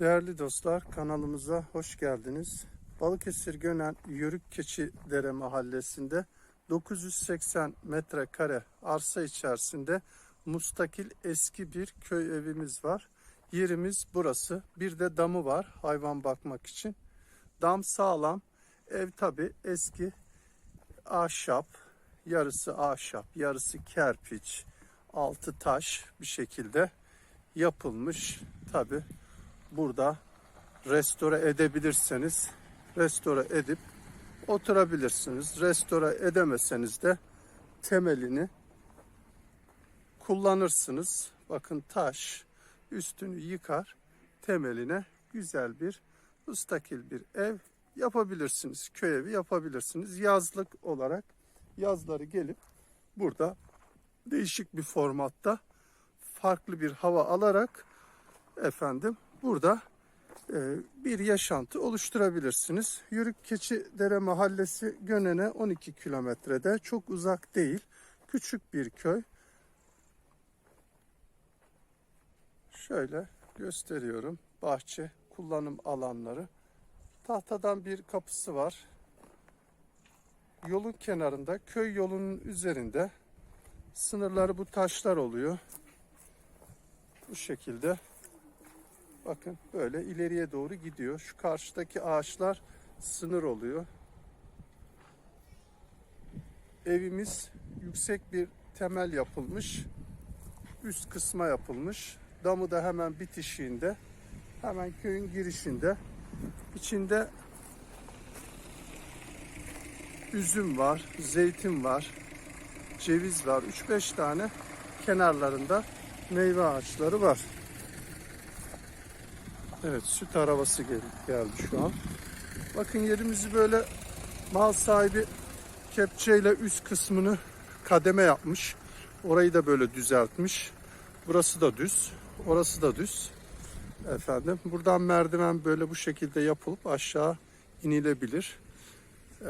Değerli dostlar kanalımıza hoş geldiniz. Balıkesir Gönen Yörük Keçidere mahallesinde 980 metrekare arsa içerisinde mustakil eski bir köy evimiz var. Yerimiz burası. Bir de damı var hayvan bakmak için. Dam sağlam. Ev tabi eski ahşap. Yarısı ahşap, yarısı kerpiç, altı taş bir şekilde yapılmış. Tabi burada restore edebilirseniz restore edip oturabilirsiniz. Restore edemeseniz de temelini kullanırsınız. Bakın taş üstünü yıkar temeline güzel bir müstakil bir ev yapabilirsiniz. Köy evi yapabilirsiniz. Yazlık olarak yazları gelip burada değişik bir formatta farklı bir hava alarak efendim burada e, bir yaşantı oluşturabilirsiniz. Yörük Keçidere Mahallesi Gönen'e 12 kilometrede çok uzak değil. Küçük bir köy. Şöyle gösteriyorum. Bahçe kullanım alanları. Tahtadan bir kapısı var. Yolun kenarında, köy yolunun üzerinde sınırları bu taşlar oluyor. Bu şekilde. Bakın böyle ileriye doğru gidiyor. Şu karşıdaki ağaçlar sınır oluyor. Evimiz yüksek bir temel yapılmış. Üst kısma yapılmış. Damı da hemen bitişiğinde. Hemen köyün girişinde. İçinde üzüm var, zeytin var, ceviz var. 3-5 tane kenarlarında meyve ağaçları var. Evet süt arabası gel- geldi şu an. Bakın yerimizi böyle mal sahibi kepçeyle üst kısmını kademe yapmış. Orayı da böyle düzeltmiş. Burası da düz. Orası da düz. Efendim buradan merdiven böyle bu şekilde yapılıp aşağı inilebilir.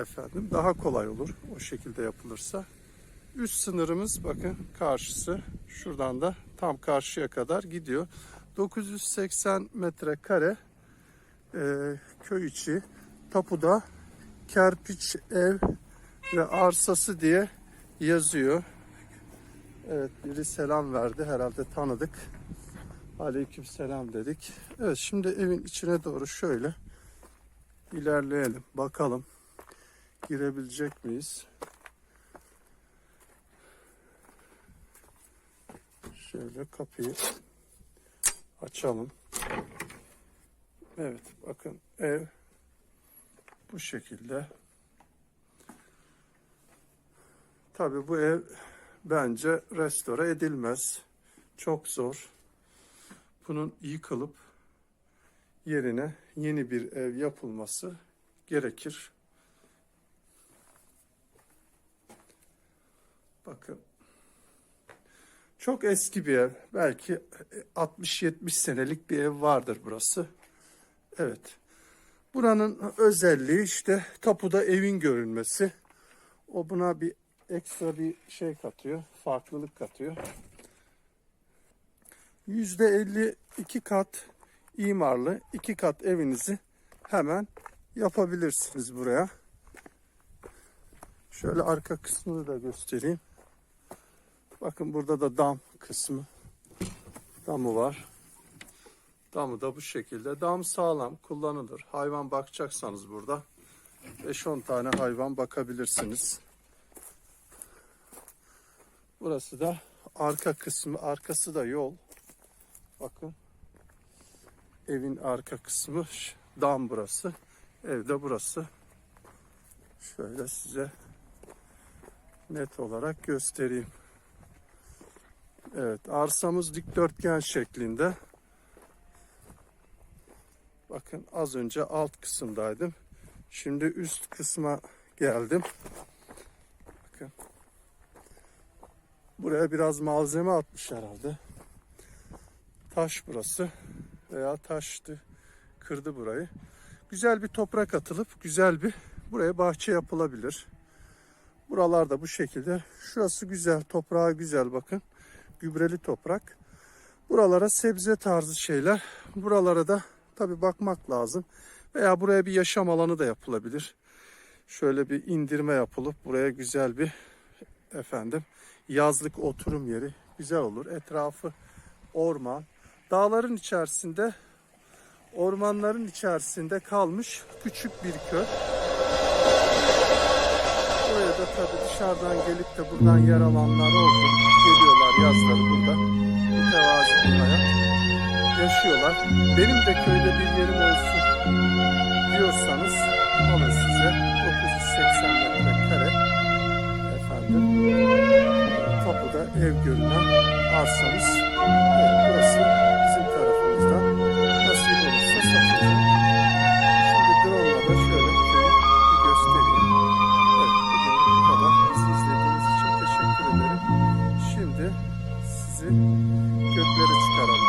Efendim daha kolay olur o şekilde yapılırsa. Üst sınırımız bakın karşısı. Şuradan da tam karşıya kadar gidiyor. 980 metrekare e, köy içi tapuda kerpiç ev ve arsası diye yazıyor. Evet biri selam verdi herhalde tanıdık. Aleyküm selam dedik. Evet şimdi evin içine doğru şöyle ilerleyelim bakalım girebilecek miyiz? Şöyle kapıyı açalım. Evet bakın ev bu şekilde. Tabii bu ev bence restore edilmez. Çok zor. Bunun yıkılıp yerine yeni bir ev yapılması gerekir. Bakın çok eski bir ev. Belki 60-70 senelik bir ev vardır burası. Evet. Buranın özelliği işte tapuda evin görünmesi. O buna bir ekstra bir şey katıyor. Farklılık katıyor. %52 kat imarlı iki kat evinizi hemen yapabilirsiniz buraya. Şöyle arka kısmını da göstereyim. Bakın burada da dam kısmı. Damı var. Damı da bu şekilde. Dam sağlam kullanılır. Hayvan bakacaksanız burada 5-10 tane hayvan bakabilirsiniz. Burası da arka kısmı. Arkası da yol. Bakın. Evin arka kısmı dam burası. Evde burası. Şöyle size net olarak göstereyim. Evet, arsamız dikdörtgen şeklinde. Bakın az önce alt kısımdaydım. Şimdi üst kısma geldim. Bakın. Buraya biraz malzeme atmış herhalde. Taş burası veya taştı. Kırdı burayı. Güzel bir toprak atılıp güzel bir buraya bahçe yapılabilir. Buralarda bu şekilde. Şurası güzel, toprağı güzel bakın gübreli toprak. Buralara sebze tarzı şeyler, buralara da Tabi bakmak lazım. Veya buraya bir yaşam alanı da yapılabilir. Şöyle bir indirme yapılıp buraya güzel bir efendim yazlık oturum yeri güzel olur. Etrafı orman. Dağların içerisinde ormanların içerisinde kalmış küçük bir köy. Tabii dışarıdan gelip de buradan yer alanlar oldu. Geliyorlar yazları burada. Bir hayat yaşıyorlar. Benim de köyde bir yerim olsun diyorsanız alın size 980 metrekare efendim tapuda ev görünen arsamız kökleri çıkaralım.